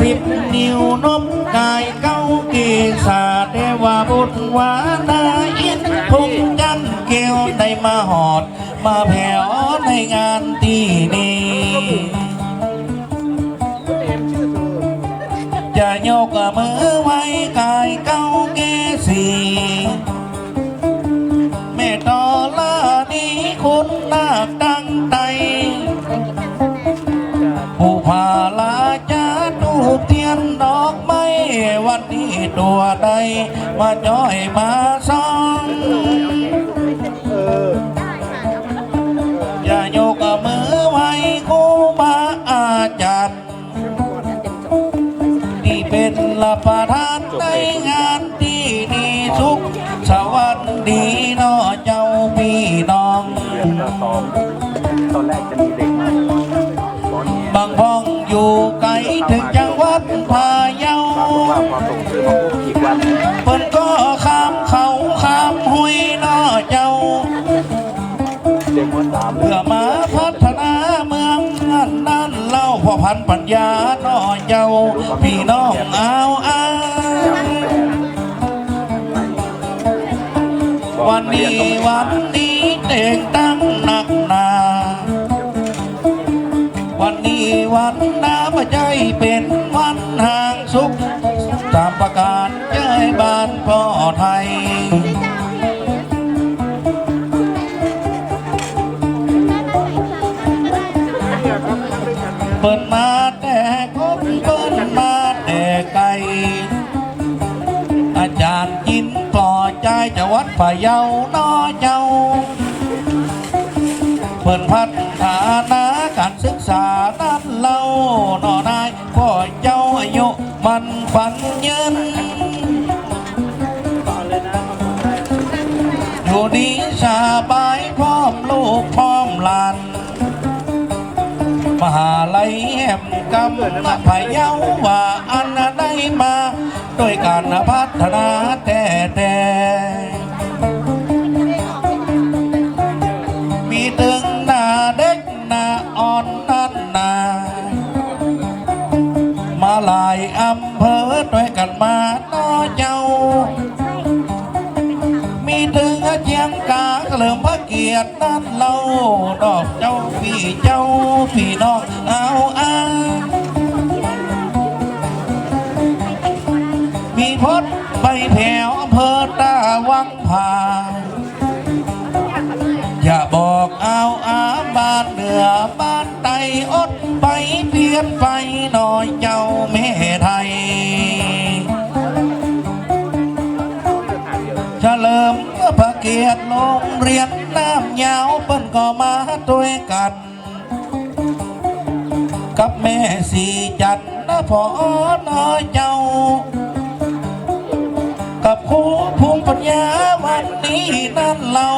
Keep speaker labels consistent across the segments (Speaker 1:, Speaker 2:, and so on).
Speaker 1: สิบนิ้วนมกายเก้าเกษาเทวบุตรวานาอินพุงจันเกลได้มาหอด มาแผ่วในงานที่นี้จะยกมือไว้กายเก้าเกสี ตัวใดมาจ้อยมาซ้องอย่ายกมือไว้ครูบาอาจารย์นี่เป็นละประธานในงานที่ดีสุข สวัสดีเน้อเจ้าพี่น้อง
Speaker 2: ตอนแรกจะมีเด็กมาตอนนี้
Speaker 1: บางพ้องอยู่ไกลถึงจังหวั ดพะเยา
Speaker 2: ปรากฏว่าพอส่งซื้อมาปุ๊บอีกวัน
Speaker 1: เพิ่นก็ข้ามเขาข้ามห้วยเน้อเจ้า
Speaker 2: เด็กมสาม
Speaker 1: เพื่อมาพัฒนาเมืองนั้นนั่นเล่าพ่อพันธุ์ปัญญาเน้อเจ้าพี่น้องเอาอ้างวันนี้วันนี้เด็กตั้งหนั วันน้ำใจเป็นวันห่างสุข ตามประกาศเจ้ยบ้านพ่อไทย เปิดมาแต่กบเปิดมาแต่ไก่อาจารย์กินปล่อใจจะวัดฝ่ายเยาวนอเจ้าเปิดพัฒนาการศึกษา ล่านอนายพ่อเจ้าอายุมันฝันยืนอยู่ดีสบายพร้อมลูกพร้อมหลาน มหาลัยแห่มกำพะเยาว่าอันได้มาด้วยการพัฒนาแต่แต่มีตึง ด้วยกันมาน้อเจ้า มีถึงเจียงกาเลิมพระเกียรตินั่นเล่าดอกเจ้าพี่เจ้าพี่น้องเอาอามีพดใบแถวอำเภอตาวังผาอย่าบอกเอาอาบ้านเหนือบ้านใต้อดไปเปลี่ยนไปหน่อยเจ้าแม่ไทย เกียรติโรงเรียนน้ำยาวเปิ้นก็มาด้วยกัน กับแม่สีจันนะพอน้อยเจ้า กับครูภูมิปัญญาวันนี้นั่นเล่า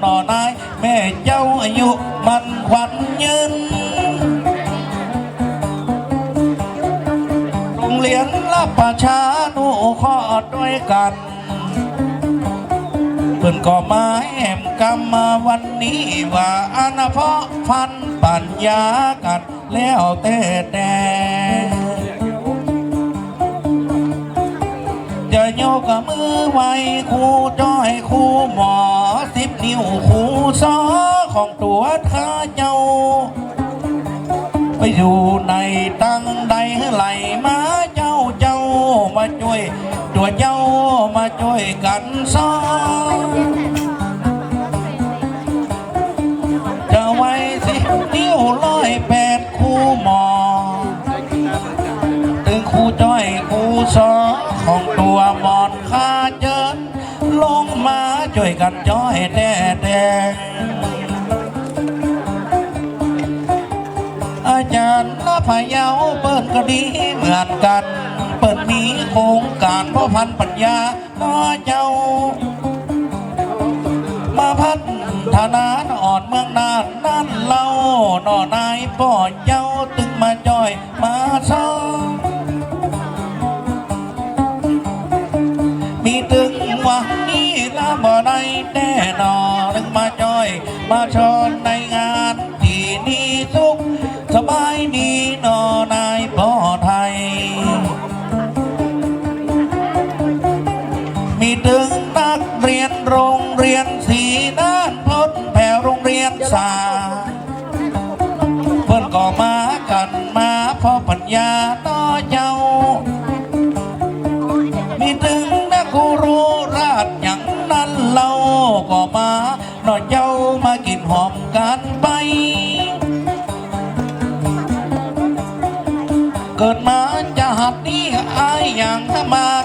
Speaker 1: หน่อนาย แม่เจ้าอายุมันขวัญยืนโรงเรียนรับประชานุเคราะห์ด้วยกัน พิ่นก็มาแอมกรรมมาวันนี้ว่าอนาเพาะพันปัญญากัดแล้วแต่แต่จะโยกกับมือไว้คู่จ้อยคู่หมอสิบนิ้วคู่ซอของตัวข้าเจ้า ไปอยู่ในตั้งใดไหลมาเจ้าเจ้ามาช่วย ตัวเจ้ามาช่วยกันสอนจะไว้สินิ้วร้อยแปดคู่หมอถึงคู่จ้อยคู่สอของตัวหมอนข้าเจินลงมาช่วยกันจ้อยแต่แต่อาจารย์ละพะเยาเปิ้นก็ดีเหมือนกัน เปิ้นมีโครงการพ่อพันธ์ปัญญาน้อเจ้า มาพัฒนาอ่อนเมืองนานนั่นเล่าหน่อนายป่อเจ้าตึงมาจอยมาซ้อมีตึงว่านี้ละบ่ได้แน่นอนตึงมาจอย มาชอนใน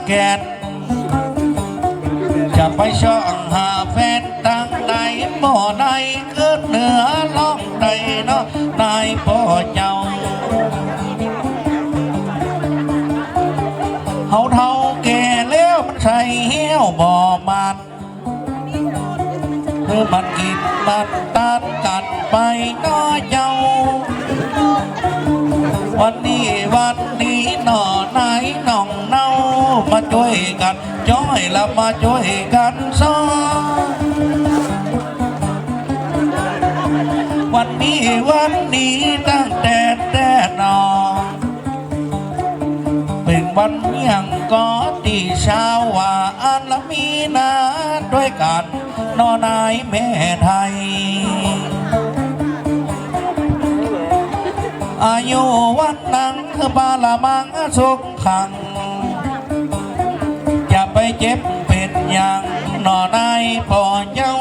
Speaker 1: แกนจะไปช่องหาแฟนตั้งใดบ่ใดขึ้นเหนือล่องใดเนาะนายพ่อเจ้าเฮาเท่าแก่แล้วมันใส่เหี้ยวบ่มันคือมันกินมันต้านกันไปน้อเจ้าวันนี้วันนี้หน่อไหนหน่อง มาช่วยกันจ้อยล้วมาช่วยกันซ้อวันนี้วันนี้ตั้งแต่แต่นอนเป็นวันเมียงก็ตีเช้าว่าอันละมีนาด้วยกันนอนายแม่ไทยอายุวันนังคือบาละมังสุขขัง เจ็บเป็นอย่างนอนายพ่อเจ้า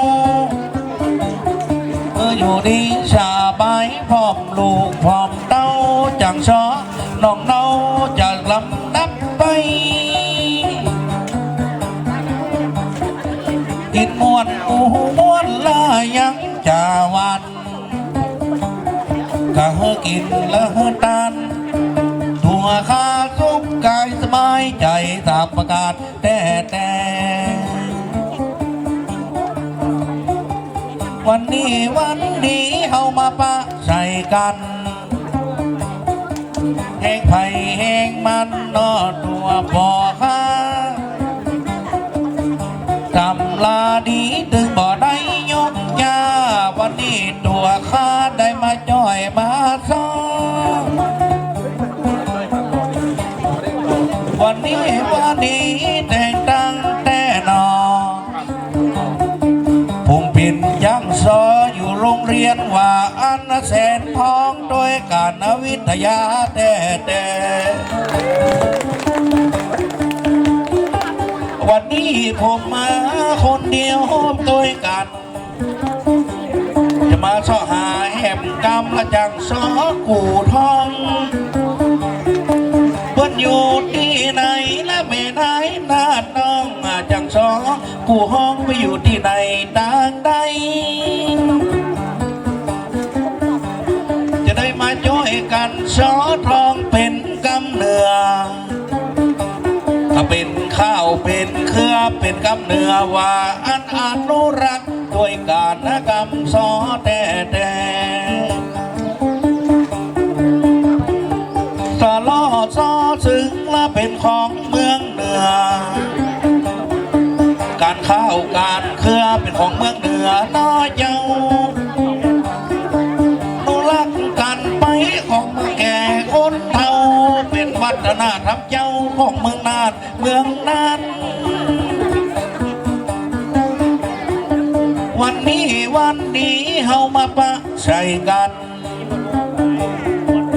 Speaker 1: เอออยู่ดีสบายพร้อมลูกพร้อมเต้าจังซอน้องเนาจะลำนับไปกินมวนอูมวนลายังจาวันก็เฮกินละเฮตานายใจตามประกาศแต่แต่วันนี้วันนี้เฮามาปะใส่กันแห้งไผ่แห้งมันนอตัวพอข้าจำลาดีถึงบ่ได้ยกยาวันนี้ตัวข้าได้มาจ้อยมาซ้อ วันนี้วันนี้แต่งตั้งแต่นอนผมเป็นยังซออยู่โรงเรียนว่าอันแสนทองโดยการวิทยาแต่แต่วันนี้ผมมาคนเดียวด้วยกันจะมาสอหาแหมกำละจังสอกูทอง อยู่ที่ไหนและไม่ไหนนาดน้องจังสอกูห้องไปอยู่ที่ไหนต่างใดจะได้มาจ้อยกันสอทองเป็นกำเนือถ้าเป็นข้าวเป็นเครือเป็นกำเนื้อว่าอันอนุรักษ์ด้วยการนกรรมสอแต่แต่สลอซอ เป็นของเมืองเหนือ การข้าวการเครือเป็นของเมืองเหนือน้อยเจ้านุรักกันไปของเมืองแก่คนเท่า เป็นวัฒนธรรมเจ้าของเมืองนาดเมืองนั้นวันนี้วันนี้เฮามาปะใส่กัน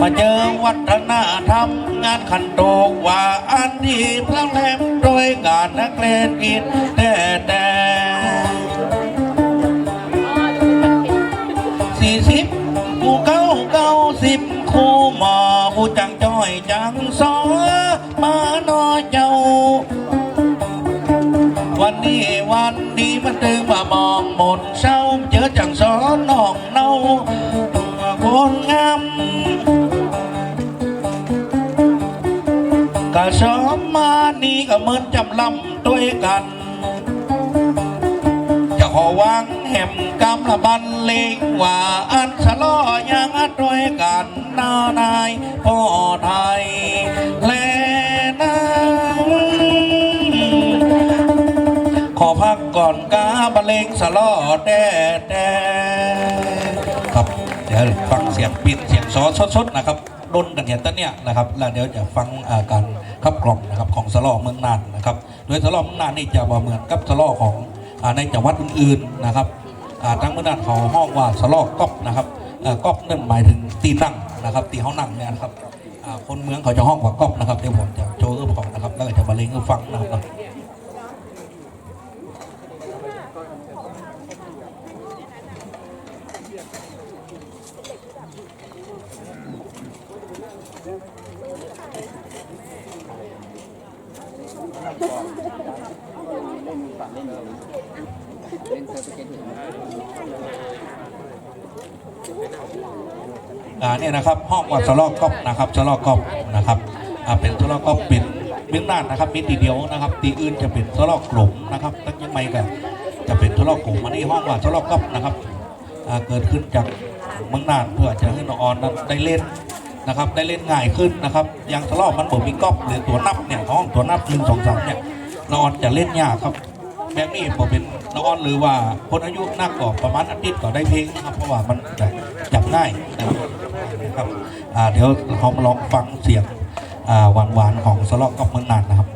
Speaker 1: มาเจอวัฒนธรรมงานขันโตกว่าอันดีพลังแหลมโดยการนักเล่นกินแต่แต่สี่สิบกูเก้าเก้าสิบคู่หมอกูจังจ้อยจังซอมาหนอเจ้า วันนี้วันนี้มันถึงมามองหมดเศร้าเจอจังซอน้องเนาตัวคนงาม กะสอมมานี่ก็เหมือนจำลำด้วยกัน จะขอวางแหมกำละบันเลงว่าอันสะลอยังด้วยกันนานายพ่อไทยและนางขอพักก่อนกาบรรเลงสะลอแด่แด่ครับเดี๋ยวฟังเสียงปิดเสียงซอสดๆนะครับดนกันเนี่ยตอนเนี้ยนะครับ แล้วเดี๋ยวจะฟังอาการ ขับกล่อมนะครับของสลอเมืองน่านนะครับโดยสลอเมืองน่านนี่จะบ่เหมือนกับสลอของอในจังหวัดอื่นๆนะครับอ่าทั้งเมืองน่านเขาห้องว่าสลอกก๊อกนะครับก๊อกนั่นหมายถึงตีนั่งนะครับตีเขานั่งเนี่ยนะครับคนเมืองเขาจะห้องว่าก๊อกนะครับเดี๋ยวผมจะโชว์เอื้อของนะครับ แล้วก็จะมาเล่งให้ฟังนะครับ อ่าเนี่ยนะครับห้องวัดสลอกก๊อบนะครับสลอกก๊อบนะครับอ่าเป็นสลอกก๊อบเป็นเมืองน่านนะครับมีตีเดียวนะครับ ตีอื่นจะเป็นสลอกกลุ่มนะครับตั้งยังไม่ก็จะเป็นสลอกกลุ่มอันนี้ห้องวัดสลอกก๊อบนะครับอ่าเกิดขึ้นจากเมืองน่านเพื่อจะให้น้องออนได้เล่นนะครับได้เล่นง่ายขึ้นนะครับอย่างสลอกมันบ่มีก๊อบหรือตัวนับเนี่ยห้องตัวนับหนึ่งสองสามเนี่ยน้องออนจะเล่นยากครับ แบบนี้ผมเป็นน้องอ้อนหรือว่าคนอายุนักก่อประมาณอาทิตย์ก็ได้เพลงนะครับเพราะว่ามันจับง่ายนะครับเดี๋ยวเรามาลองฟังเสียงหวานๆของสลอกกับเมืองนานนะครับ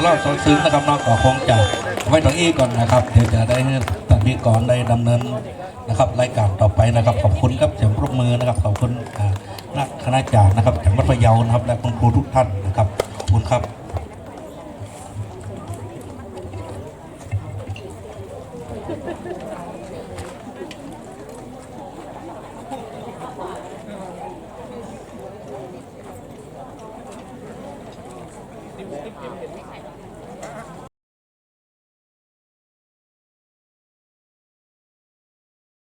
Speaker 1: ถึงสำหรับสองซึ้งนะครับนอกก็คงจะไว้ตรงนี้ก่อนนะครับเดี๋ยวจะได้ให้ท่านพิธีกรได้ดำเนินนะครับรายการต่อไปนะครับขอบคุณครับเสียงปรบมือนะครับขอบคุณนักคณาจารย์นะครับจากวัดพะเยานะครับและคุณครูทุกท่านนะครับขอบคุณครับ